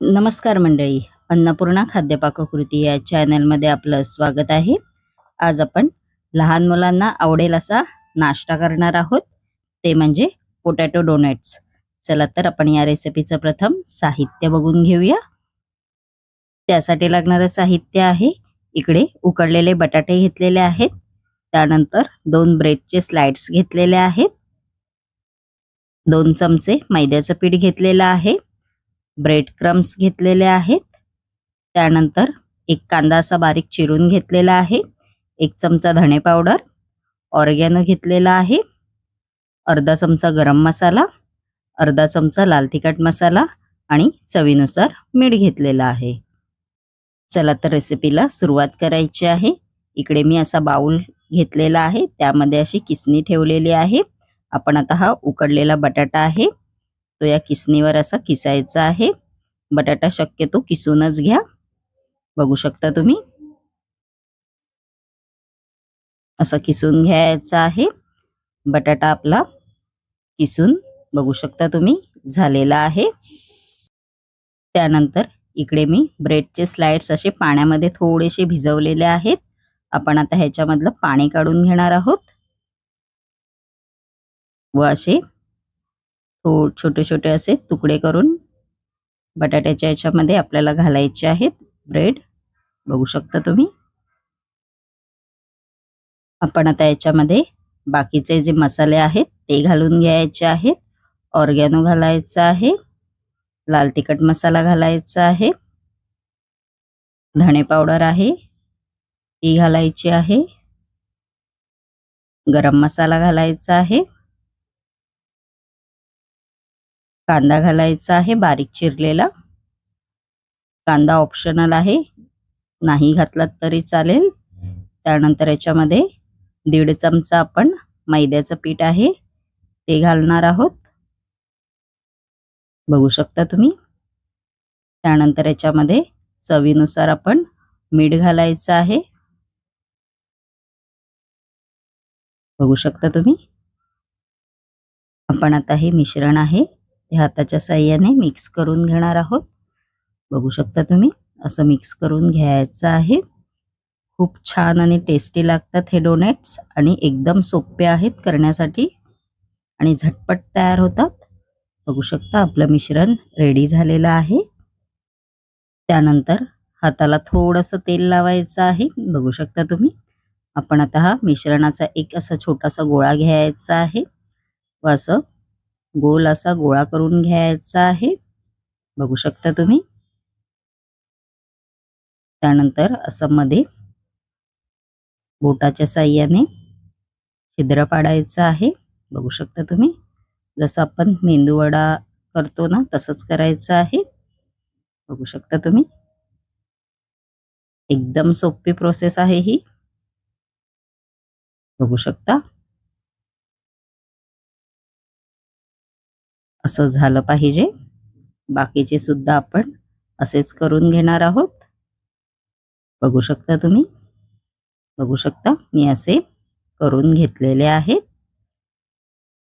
नमस्कार मंडळी अन्नपूर्णा खाद्यपाककृती या चॅनलमध्ये आपलं स्वागत आहे. आज आपण लहान मुलांना आवडेल असा नाश्ता करणार आहोत. ते म्हणजे पोटॅटो डोनेट्स. चला तर आपण या रेसिपीचं प्रथम साहित्य बघून घेऊया. त्यासाठी लागणारं साहित्य आहे. इकडे उकडलेले बटाटे घेतलेले आहेत. त्यानंतर दोन ब्रेडचे स्लाइड्स घेतलेले आहेत. दोन चमचे मैद्याचं पीठ घेतलेलं आहे. ब्रेड क्रम्स घेतलेले आहेत. त्यानंतर एक कांदा असा बारीक चिरून घेतलेला आहे. एक चमचा धणे पावडर ऑरगॅनो घेतलेला आहे. अर्धा चमचा गरम मसाला अर्धा चमचा लाल तिखट मसाला आणि चवीनुसार मीठ घेतलेला आहे. चला तर रेसिपीला सुरुवात करायची आहे. इकडे मी असा बाउल घेतलेला आहे. त्यामध्ये अशी किसणी ठेवलेली आहे. आपण आता हा उकडलेला बटाटा आहे. तो या किसणीवर असा किसायचा आहे. बटाटा शक्यतो किसूनच घ्या. बघू शकता तुम्ही. असं किसून घ्यायचा आहे. बटाटा आपला किसून बघू शकता तुम्ही झालेला आहे. त्यानंतर इकडे मी ब्रेडचे स्लाइड्स असे पाण्यामध्ये थोडेसे भिजवलेले आहेत. आपण आता ह्याच्यामधलं पाणी काढून घेणार आहोत. व असे छोटे छोटे असे तुकडे करून बटाट्याच्या याच्यामध्ये आपल्याला घालायचे आहेत. ब्रेड बघू शकता तुम्ही. आपण आता याच्यामध्ये बाकीचे जे मसाले आहेत ते घालून घ्यायचे आहेत. ऑर्गॅनो घालायचा आहे. लाल तिखट मसाला घालायचा आहे. धणे पावडर आहे. ती घालायची आहे. गरम मसाला घालायचा आहे. कांदा घालायचा आहे बारीक चिरलेला. कांदा ऑप्शनल आहे. नाही घातलात तरी चालेल. त्यानंतर याच्यामध्ये दीड चमचा आपण मैद्याचं पीठ आहे ते घालणार आहोत. बघू शकता तुम्ही. त्यानंतर याच्यामध्ये चवीनुसार आपण मीठ घालायचं आहे. बघू शकता तुम्ही. आपण आता हे मिश्रण आहे. ते हाताच्या साह्याने मिक्स करून घेणार आहोत. बघू शकता तुम्ही असं मिक्स करून घ्यायचं आहे. खूप छान आणि टेस्टी लागतात हे डोनेट्स आणि एकदम सोपे आहेत करण्यासाठी आणि झटपट तयार होतात. बघू शकता आपलं मिश्रण रेडी झालेलं आहे. त्यानंतर हाताला थोडंसं तेल लावायचं आहे. बघू शकता तुम्ही आपण आता हा मिश्रणाचा एक असा छोटासा गोळा घ्यायचा आहे. व असं गोल असा गोळा करून घ्यायचा आहे. बघू शकता तुम्ही. त्यानंतर असं मध्ये बोटाच्या साह्याने छिद्र पाडायचं आहे. बघू शकता तुम्ही. जसं आपण मेंदूवडा करतो ना तसंच करायचं आहे. बघू शकता तुम्ही. एकदम सोपी प्रोसेस आहे ही. बघू शकता. असं झालं पाहिजे. बाकीचे सुद्धा आपण असेच करून घेणार आहोत. बघू शकता तुम्ही? बघू शकता? मी असे करून घेतलेले आहेत.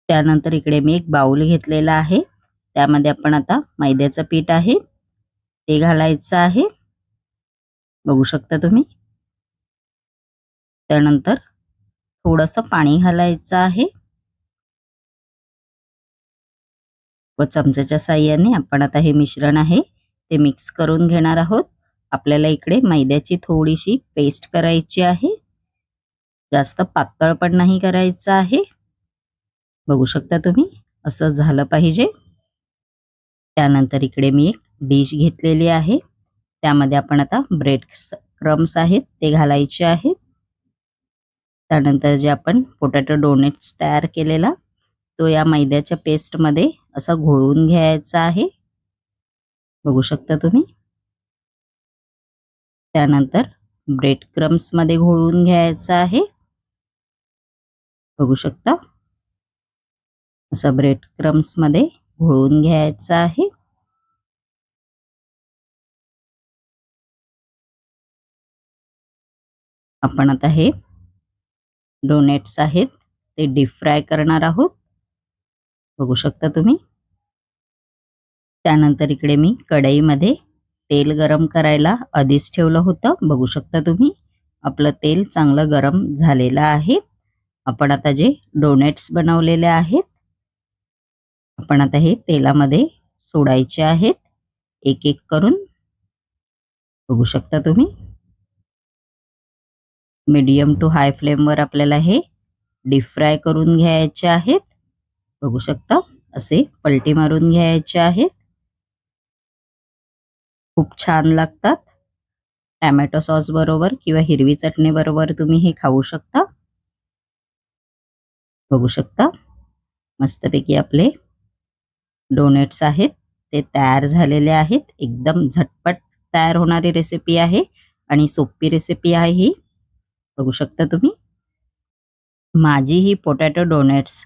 त्यानंतर इकडे मी एक बाऊल घेतलेला आहे. त्यामध्ये आपण आता मैद्याचं पीठ आहे. ते घालायचं आहे. बघू शकता तुम्ही? त्यानंतर थोडंसं पाणी घालायचं आहे. व चमच्याच्या साह्याने आपण आता हे मिश्रण आहे ते मिक्स करून घेणार आहोत. आपल्याला इकडे मैद्याची थोडीशी पेस्ट करायची आहे. जास्त पातळ पण नाही करायचं आहे. बघू शकता तुम्ही असं झालं पाहिजे. त्यानंतर इकडे मी एक डिश घेतलेली आहे. त्यामध्ये आपण आता ब्रेड क्रम्स आहेत ते घालायचे आहेत. त्यानंतर जे आपण पोटॅटो डोनेट्स तयार केलेला तो या मैद्याच्या पेस्टमध्ये असा घोळून घ्यायचा आहे? बघू शकता तुम्ही. त्यानंतर ब्रेड क्रम्समध्ये घोळून घ्यायचा आहे. बघू शकता. असं ब्रेड क्रम्समध्ये घोळून घ्यायचं आहे. आपण आता हे डोनेट्स आहेत ते डीप फ्राय करणार आहोत. बघू शकता तुम्ही. त्यानंतर इकडे मी कढईमध्ये तेल गरम करायला आधीच ठेवलं होतं. बघू शकता तुम्ही आपलं तेल चांगलं गरम झालेलं आहे. आपण आता जे डोनेट्स बनवलेले आहेत आपण आता हे तेलामध्ये सोडायचे आहेत. एक एक करून. बघू शकता तुम्ही. मीडियम टू हाय फ्लेमवर आपल्याला हे डीप फ्राय करून घ्यायचे आहेत. बघू शकता. असे पलटी मारून घ्यायचे आहेत. खूप छान लागतात. टॅमॅटो सॉस बरोबर किंवा हिरवी चटणी बरोबर तुम्ही हे खाऊ शकता. बघू शकता. मस्तपैकी आपले डोनेट्स आहेत. ते तयार झालेले आहेत. एकदम झटपट तयार होणारी रेसिपी आहे आणि सोपी रेसिपी आहे ही. बघू शकता तुम्ही. माझी ही पोटॅटो डोनेट्स